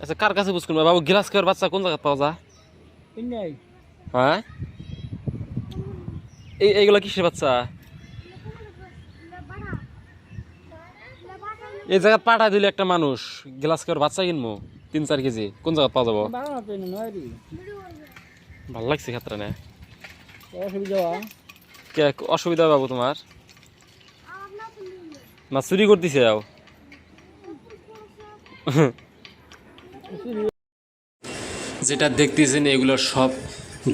আচ্ছা কার কাছে বুঝকুন বাবু গিলাস খাওয়ার বাচ্চা কোন জায়গা পাওয়া যায়? হ্যাঁ? এই এইগুলা কিসের বাচ্চা? এই জায়গা পাঠা দিলে একটা মানুষ গ্লাস খাওয়ার বাচ্চা কিনবো তিন চার কেজি কোন জায়গা পাওয়া যাব? ভালো লাগছে ক্ষেত্রে না? অসুবিধা কে অসুবিধা বাবু তোমার? না চুরি করতেছে যাও যেটা দেখতেছেন এগুলো সব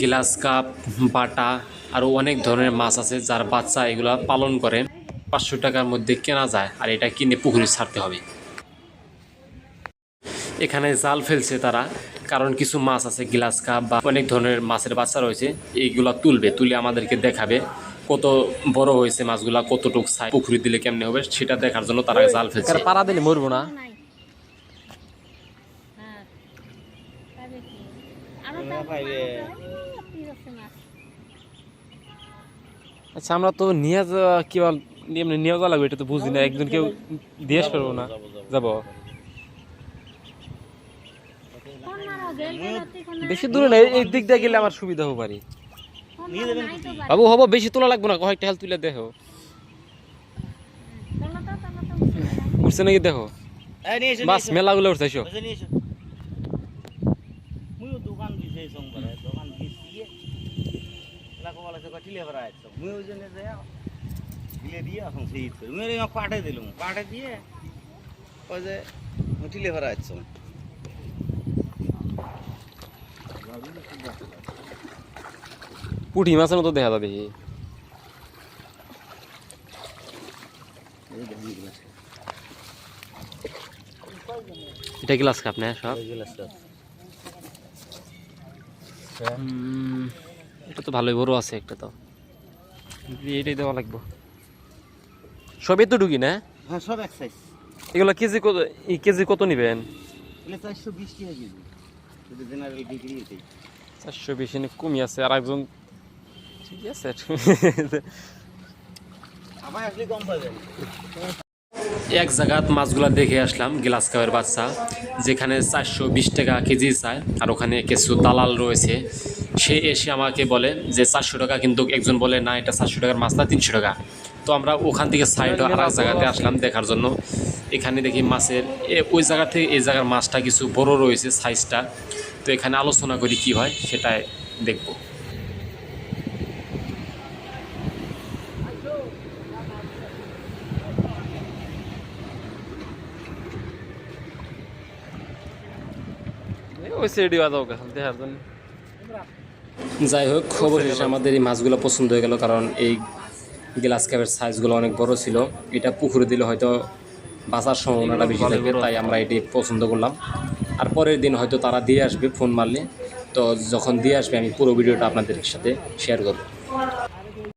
গ্লাস কাপ বাটা আরও অনেক ধরনের মাছ আছে যার বাচ্চা এগুলা পালন করে। পাঁচশো টাকার মধ্যে কেনা যায় আর এটা কিনে পুকুরে ছাড়তে হবে। এখানে জাল ফেলছে তারা কারণ কিছু মাছ আছে গ্লাস কাপ বা অনেক ধরনের মাছের বাচ্চা রয়েছে এইগুলা তুলবে তুলে আমাদেরকে দেখাবে কত বড় হয়েছে মাছগুলা কতটুক সাইজ পুকুরে দিলে কেমনে হবে সেটা দেখার জন্য তারা জাল ফেলছে। পাড়া দিলে মরবো না। আচ্ছা আমরা তো নিয়ে যাওয়া কি বল এমনি নিয়ে যাওয়া লাগবে এটা তো বুঝি না একজন কেউ দিয়ে পারব না। যাব বেশি দূরে না এই- দিক দিয়ে গেলে আমার সুবিধা হব পারি বাবু হব বেশি তোলা লাগবে না কয়েকটা হেল তুলে দেখো। উঠছে নাকি দেখো? বাস মেলাগুলো উঠছে এসো। এলাকা বলা সে ভরা আছে মুই ওই জন্য যাই দিলে দিয়ে এখন সেই করে। মুই এর পাঠে দিলাম। পাঠে দিয়ে ওই যে মুটিলে ভরা আছে পুঁটি মাছের মতো দেখা যাবে। এটা গ্লাস কাপ না সব? হুম, এটা তো ভালোই বড় আছে একটা তো। এটাই দেওয়া লাগবে। সবই তো ঢুকি না? হ্যাঁ সব এক সাইজ এগুলো কেজি কত এই কেজি কত নেবেন? চারশো বিশ টাকা কেজি। যদি জেনারেল বিক্রি হইতে চারশো বেশি কমই আছে আর একজন ঠিকই আছে। আমার আসলে কম পাবেন। এক জায়গাত মাছগুলা দেখে আসলাম গ্লাস কাপের বাচ্চা যেখানে চারশো বিশ টাকা কেজি চায় আর ওখানে কিছু দালাল রয়েছে। সে এসে আমাকে বলে যে চারশো টাকা কিন্তু একজন বলে না এটা চারশো টাকার মাছ না তিনশো টাকা। তো আমরা ওখান থেকে সাইড আর এক জায়গাতে আসলাম দেখার জন্য। এখানে দেখি মাছের এ ওই জায়গা থেকে এই জায়গার মাছটা কিছু বড় রয়েছে সাইজটা। তো এখানে আলোচনা করি কি হয় সেটাই দেখব। ওই সেডি বাজাও দেখার জন্য। যাই হোক অবশেষে শেষে আমাদের এই মাছগুলো পছন্দ হয়ে গেল কারণ এই গ্লাস ক্যাপের সাইজগুলো অনেক বড় ছিল। এটা পুকুরে দিলে হয়তো বাঁচার সম্ভাবনাটা বেশি থাকবে তাই আমরা এটি পছন্দ করলাম। আর পরের দিন হয়তো তারা দিয়ে আসবে ফোন মারলে। তো যখন দিয়ে আসবে আমি পুরো ভিডিওটা আপনাদের সাথে শেয়ার করব।